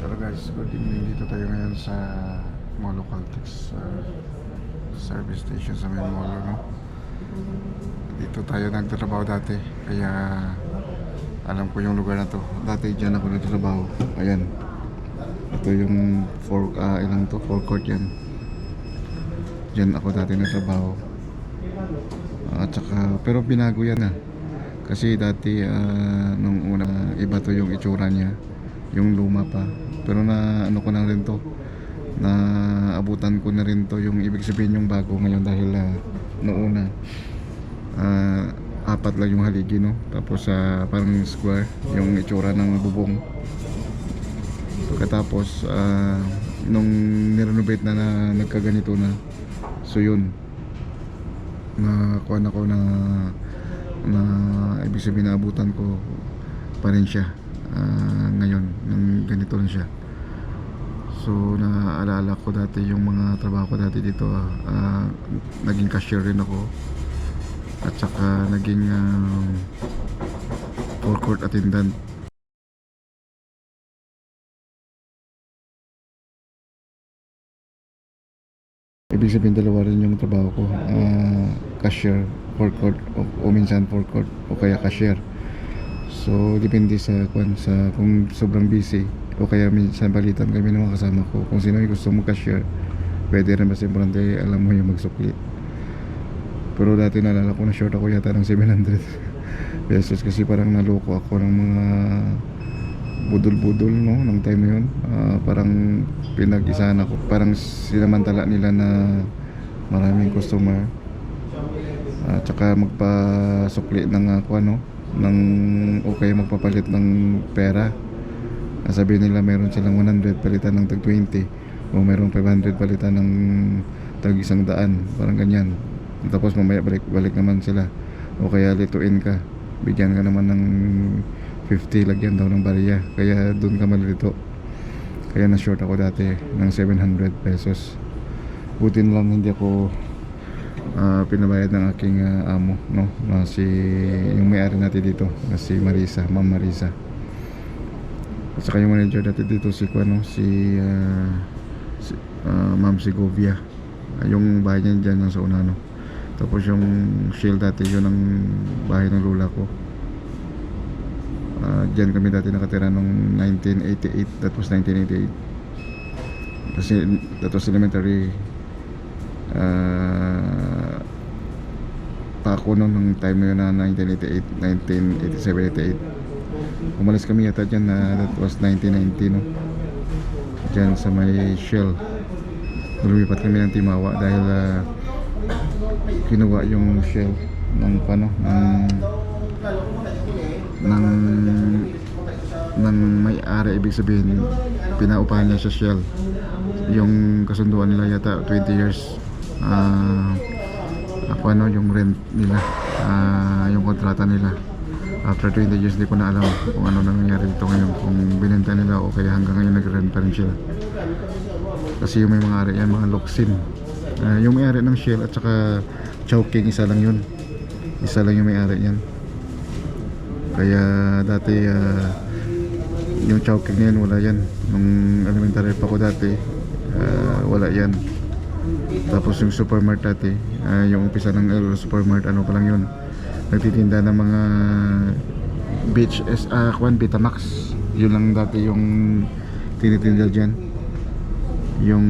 Hello guys, good evening. Dito tayo ngayon sa Molo Caltex uh, service station sa main mall, no? Dito tayo nagtatrabaho dati, kaya alam ko yung lugar na to. Dati dyan ako nagtatrabaho. Ayan. Ito yung four, ah, ilang to? Four court yan. Dyan ako dati nagtrabaho. At saka, pero binago yan ah. Kasi dati, ah, nung una, iba to yung itsura niya. Yung luma pa. Pero na, ano ko na rin to. Na abutan ko na rin to yung ibig sabihin yung bago ngayon dahil uh, noong una. ah, apat lang yung haligi no. Tapos sa parang square yung itsura ng bubong. Pagkatapos, ah, nung nirenovate na, na nagkaganito na. So yun, nakakuha ako na na ibig sabihin na abutan ko pa rin siya Ah, ngayon nang ganito lang siya so naaalala ko dati yung mga trabaho ko dati dito ah, naging cashier rin ako at saka naging ah, forecourt attendant Ibig sabihin dalawa rin yung trabaho ko. Ah, cashier, forecourt, o, o minsan forecourt, o kaya cashier. So, depende sa, kung, sa kung sobrang busy, o kaya minsan balitan kami ng mga kasama ko. Kung sino yung gusto mo cashier, pwede rin basta importante alam mo yung magsukli. Pero dati naalala ko na short ako yata ng 700 pesos kasi parang naloko ako ng mga budol-budol no ng time na yun Ah, parang pinag-isahan ako parang sinamantala nila na maraming customer at saka magpasukli ng ako ano ng o kaya magpapalit ng pera. Sabihin nila meron silang 100 palitan ng tag 20 o meron 500 palitan ng tag isang daan parang ganyan. Tapos mamaya balik, balik naman sila. O kaya lituin ka bigyan ka naman ng 50 lagyan daw ng bariya kaya doon ka malito kaya na short ako dati ng 700 pesos. Buti na lang hindi ako ah, pinabayad ng aking ah, amo no? Na si yung may-ari natin dito na si Marisa Ma'am Marisa. At saka yung manager natin dito si ano si, ah, si ah, Ma'am Segovia. Ah, yung bahay niya lang sa una no? Tapos yung shield dati yun ang bahay ng lula ko. Ah, dyan kami dati nakatira nung 1988 that was 1988 kasi that was elementary uh, pa ako noon ng time yun na 1988 1987 88 umalis kami yata dyan na that was 1990 no? Dyan sa may shell. Lumipat kami ng Timawa dahil ah, kinuha yung shell ng ano ng ng ng may-ari. Ibig sabihin pinaupahan niya sa Shell. Yung kasunduan nila yata 20 years ah ako ano yung rent nila. Ah yung kontrata nila. After 20 years di ko na alam kung ano na nangyari dito ngayon kung binenta nila o kaya hanggang ngayon nag-rent pa rin sila. Kasi yung may mga ari yan mga loksin Ah, yung may-ari ng Shell at saka Chowking isa lang yun. Isa lang yung may-ari yan kaya dati ah, yung Chowking na yan wala yan. Nung elementary pa ko dati ah, wala yan tapos yung supermart dati ah, yung umpisa ng Euro supermart ano pa lang yun. Nagtitinda ng mga beach es ah kwan Betamax. Yun lang dati yung tinitinda dyan. Yung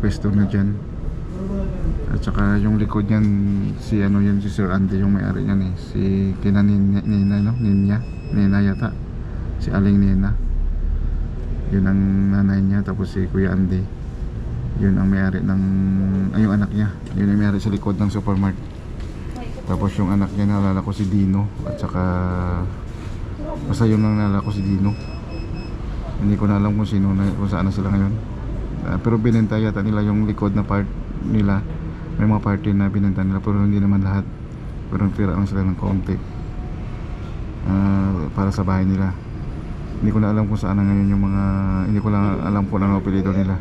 pwesto na dyan. At saka yung likod niyan si ano yan si Sir Andy yung may-ari niyan eh. Si kina Nina, Nina no? Ninya? Nina yata. Si Aling Nina. Yun ang nanay niya tapos si Kuya Andy yun ang may-ari ng ay yung anak niya. Yun ang may-ari sa likod ng supermart tapos yung anak niya naalala ko si Dino at saka basta yun lang naalala ko si Dino. Hindi ko na alam kung sino na, kung saan na sila ngayon. Ah, pero binenta yata nila yung likod na part nila. May mga party na binenta nila pero hindi naman lahat. Pero tira lang sila ng konti. Ah, para sa bahay nila. Hindi ko na alam kung saan na ngayon yung mga hindi ko lang alam kung ano ang apelido nila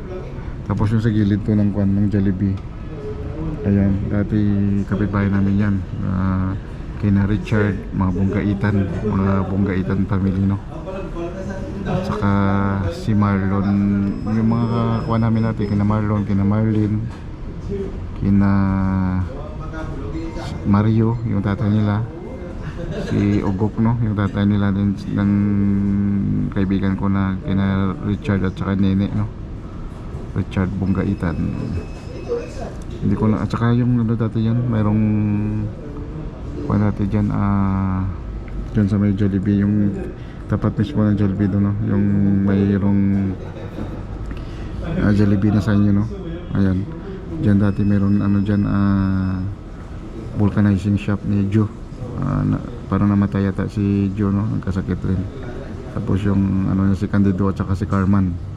tapos yung sa gilid to ng kwan ng Jollibee. Ayan dati kapitbahay namin yan. Ah, kina Richard mga bunggaitan mga bunggaitan family no? At saka si Marlon yung mga kakuha namin natin kina Marlon kina Marlin kina Mario yung tatay nila. Si Ugok no? Yung tatay nila din ng kaibigan ko na kina Richard at saka Nene no Richard Bunggaitan hindi ko na at saka yung ano dati yan mayroong kuha natin dyan ah dyan sa may Jollibee yung tapat mismo ng Jollibee doon no? Yung mayroong ah, Jollibee na sa inyo no? Ayan. Dyan dati mayroon ano dyan ah vulcanizing shop ni Joe. Ah, na, parang namatay yata si Joe no? Nagkasakit rin. Tapos yung ano niya si Candido at saka si Carman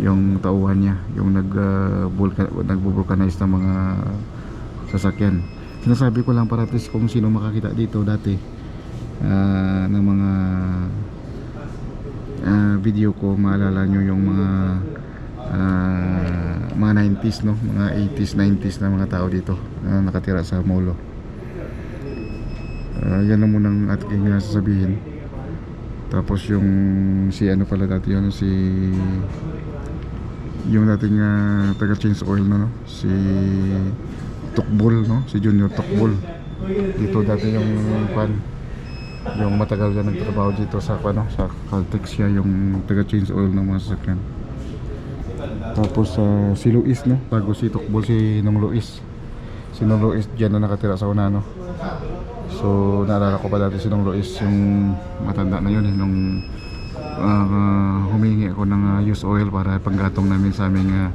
yung tauhan niya yung nag uh, vulca- nagbo-vulcanize ng mga sasakyan. Sinasabi ko lang para at kung sino makakita dito dati ah, ng mga ah, video ko maalala nyo yung mga ah, mga 90s no? Mga 80s 90s na mga tao dito na nakatira sa Molo. Ah, yan na munang ating sasabihin tapos yung si ano pala dati yun si yung dating uh, taga change oil no, no? Si Tukbol no? Si Junior Tukbol dito dati yung pan yung matagal ka nagtrabaho dito sa ano sa Caltex siya yung taga change oil ng mga sasakyan. Tapos ah, si Luis no? Bago si Tukbol si Nong Luis. Si Nong Luis dyan na nakatira sa una no? So naalala ko pa dati si Nong Luis yung matanda na yun eh, nung ah, humingi ako ng ah, used oil para panggatong namin sa aming ah,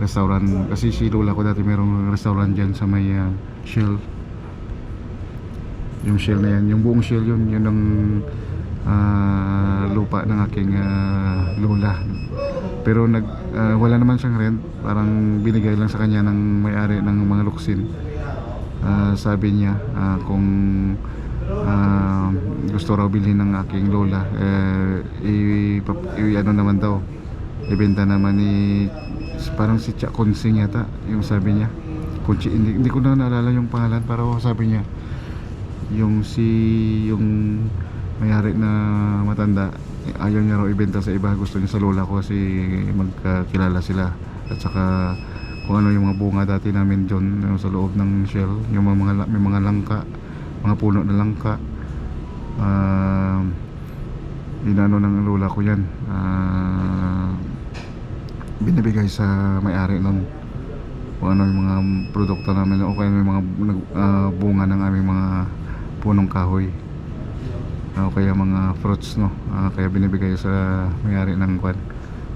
restaurant. Kasi si Lola ko dati merong restaurant dyan sa may ah, Shell. Yung Shell na yan. Yung buong Shell yun yun ang ah, lupa ng aking ah, Lola. Pero nag ah, wala naman siyang rent. Parang binigay lang sa kanya ng may-ari ng mga luksin. Ah, sabi niya ah, kung ah, gusto raw bilhin ng aking lola. Eh, i, i- ano naman daw ibenta naman ni parang si Cha Konsing yata yung sabi niya. Kunchi, hindi, hindi ko na naalala yung pangalan pero sabi niya yung si yung mayari na matanda ayaw niya raw ibenta sa iba. Gusto niya sa lola ko kasi magkakilala sila. At saka kung ano yung mga bunga dati namin doon yung sa loob ng shell yung mga, mga may mga langka mga puno na langka. Ah inano ng lola ko yan. Ah binibigay sa may-ari nun. Kung ano yung mga produkto namin o kaya may mga ah, bunga ng aming mga punong kahoy. Ah, o kaya mga fruits no? Ah, kaya binibigay sa may-ari ng kwan.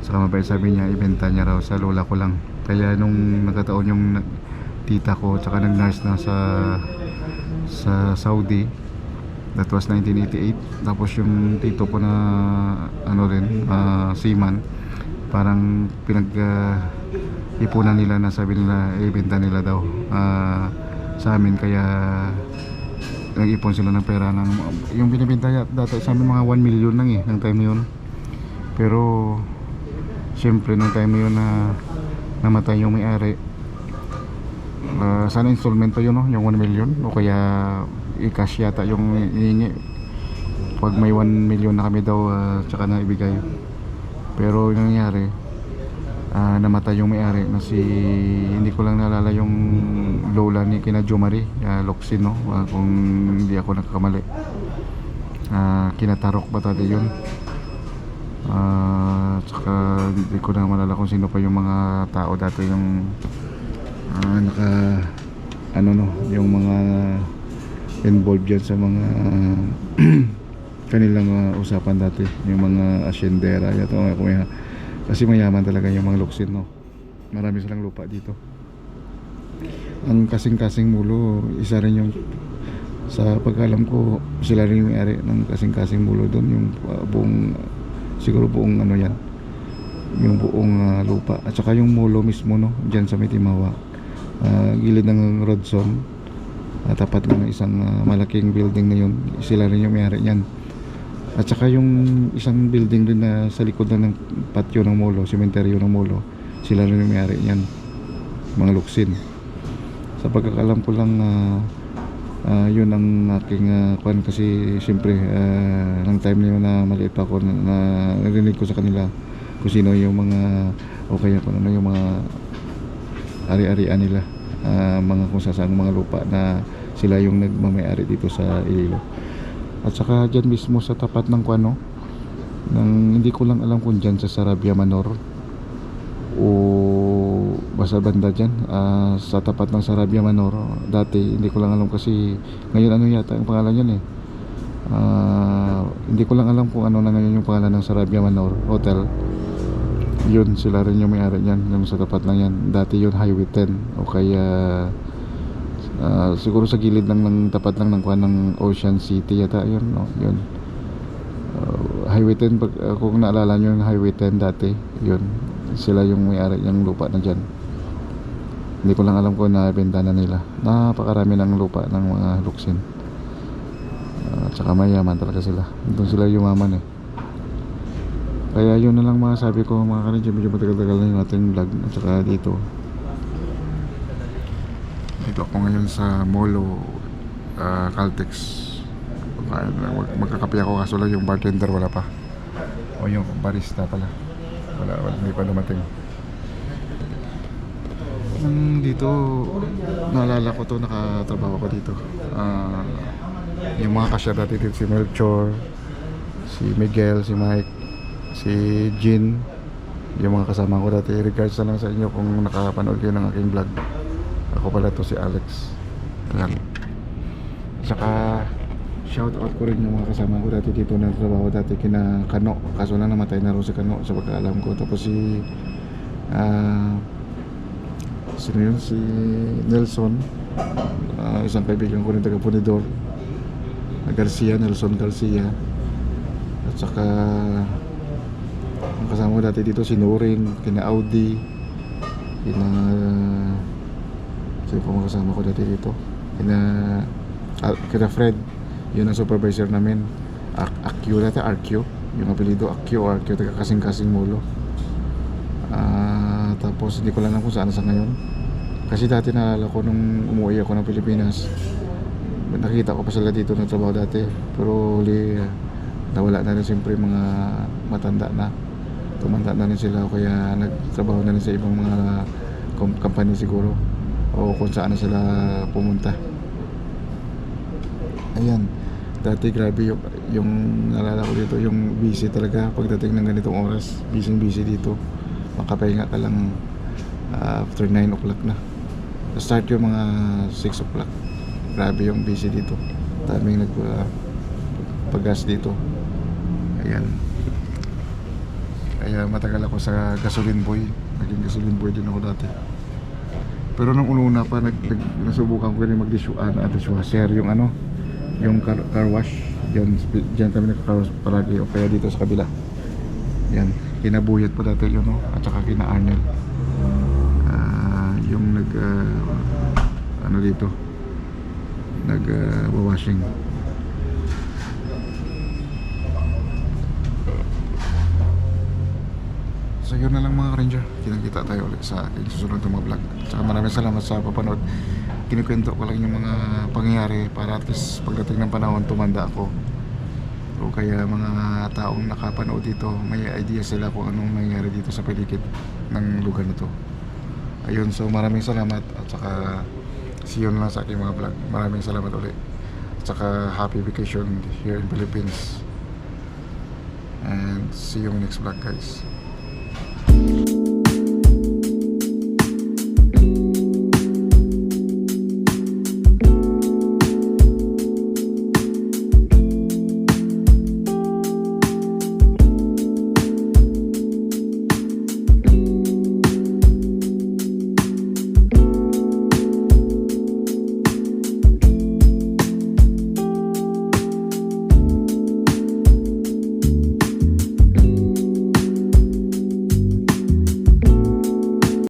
Saka mabait sabi niya ibenta niya raw sa lola ko lang. Kaya nung nagkataon yung tita ko tsaka nag nurse na sa sa Saudi. That was 1988 tapos yung tito ko na ano rin ah, seaman parang pinag ah, ipunan nila na sabi nila ibenta nila daw ah, sa amin. Kaya nag-ipon sila ng pera ng yung binibenta dati sa amin mga 1 million lang eh ng time yun. Pero syempre nung time yun na namatay yung may-ari Ah, sana installment pa yun no? Yung 1 million o kaya i-cash yata yung hihingi pag may 1 million na kami daw ah, tsaka na ibigay. Pero yung nangyari ah, namatay yung may-ari na si hindi ko lang naalala yung lola ni kina Jo Marie uh, Locsin no? Ah, kung hindi ako nagkamali Ah, kinatarok ba tadi yun? Ah, tsaka hindi ko na malala kung sino pa yung mga tao dati yung ah, naka ano no yung mga involved dyan sa mga kanilang ah, usapan dati. Yung mga asyendera yata mga kumaya kasi mayaman talaga yung mga luksin no? Marami silang lupa dito. Ang kasing-kasing mulo isa rin yung sa pagkalam ko sila rin yung may-ari ng kasing-kasing mulo doon yung ah, buong siguro buong ano yan yung buong ah, lupa. At saka yung mulo mismo no dyan sa Mitimawa Ah, gilid ng Rodson ah, tapat ng isang ah, malaking building na yun. Sila rin yung may-ari yan at saka yung isang building din na sa likod na ng patio ng molo sementeryo ng molo sila rin yung may-ari yan mga luksin. Sa pagkakalam ko lang ah, Ah, yun ang aking uh, kasi siyempre uh, ng time na yun na maliit pa ako na, na narinig ko sa kanila kung sino yung mga o kaya kung ano yung mga ari-arian nila Ah, mga kung saan mga lupa na sila yung nagmamayari dito sa Iloilo. At saka dyan mismo sa tapat ng kwano ng, hindi ko lang alam kung dyan sa Sarabia Manor o basta banda dyan ah, sa tapat ng Sarabia Manor. Dati hindi ko lang alam kasi ngayon ano yata ang pangalan yan eh. Ah, hindi ko lang alam kung ano na ngayon yung pangalan ng Sarabia Manor Hotel yun sila rin yung may-ari niyan yung sa tapat lang yan. Dati yun Highway 10 o kaya ah, siguro sa gilid lang ng tapat lang ng kuha ng Ocean City yata yun no? Yun. Uh, Highway 10 pag, uh, kung naalala nyo yung Highway 10 dati yun. Sila yung may-ari ng lupa na dyan. Hindi ko lang alam kung nabenta na nila. Napakarami ng lupa ng mga luksin uh, at saka mayaman talaga sila. Doon sila yumaman eh kaya yun na lang mga sabi ko mga karinja medyo matagal-tagal na yung ating vlog at saka dito. Dito ako ngayon sa Molo uh, Caltex. Kaya, mag magkakape ako kaso lang yung bartender wala pa. O yung barista pala. Wala, wala hindi pa dumating. Nang dito naalala ko to nakatrabaho ko dito. Ah, yung mga cashier dati dito si Melchor si Miguel, si Mike si Jin yung mga kasama ko dati regards na lang sa inyo kung nakapanood kayo ng aking vlog. Ako pala to si Alex. Ayan. Saka shout out ko rin yung mga kasama ko dati dito na trabaho dati kina Kano. Kaso lang namatay na rin si Kano sa pagkaalam ko. Tapos si ah sino yun? Si Nelson. Ah, isang kaibigan ko rin taga Punidor. Garcia, Nelson Garcia. At saka ang kasama ko dati dito si Nurin, kina Audi kina sino pa mga kasama ko dati dito? Kina ah, kina Fred yun ang supervisor namin. Akyo dati, Arkyo yung apelido o Arkyo taga kasing-kasing mulo. Ah, tapos hindi ko lang alam kung saan sa ngayon. Kasi dati naalala ko nung umuwi ako ng Pilipinas nakita ko pa sila dito na trabaho dati. Pero huli ah, nawala na rin siyempre mga matanda na tumanda na rin sila o kaya nagtrabaho na rin sa ibang mga company siguro o kung saan na sila pumunta. Ayan. Dati grabe yung, yung nalala ko dito yung busy talaga pagdating ng ganitong oras. Busy busy dito. Makapahinga ka lang ah, after 9 o'clock na. Start yung mga 6 o'clock. Grabe yung busy dito. Daming nag uh, paggas dito. Ayan kaya matagal ako sa gasoline boy. Naging gasoline boy din ako dati. Pero nung una pa nag, nag, nasubukan ko rin mag uh, dishwasher yung ano yung car, car wash. Dyan, dyan kami nagka-car wash palagi o kaya dito sa kabila. Yan kinabuyat pa dati yun no? at saka kina Arnel Ah, yung nag ah, ano dito? Nag ah, washing So na lang mga ranger Kinakita tayo ulit sa susunod na mga vlog. Tsaka maraming salamat sa papanood Kinikwento ko lang yung mga pangyayari Para at least pagdating ng panahon tumanda ako. O kaya mga taong nakapanood dito May idea sila kung anong nangyayari dito sa paligid ng lugar na to. Ayun so maraming salamat At saka see you na lang sa aking mga vlog. Maraming salamat ulit. At saka happy vacation here in Philippines. And see you next vlog guys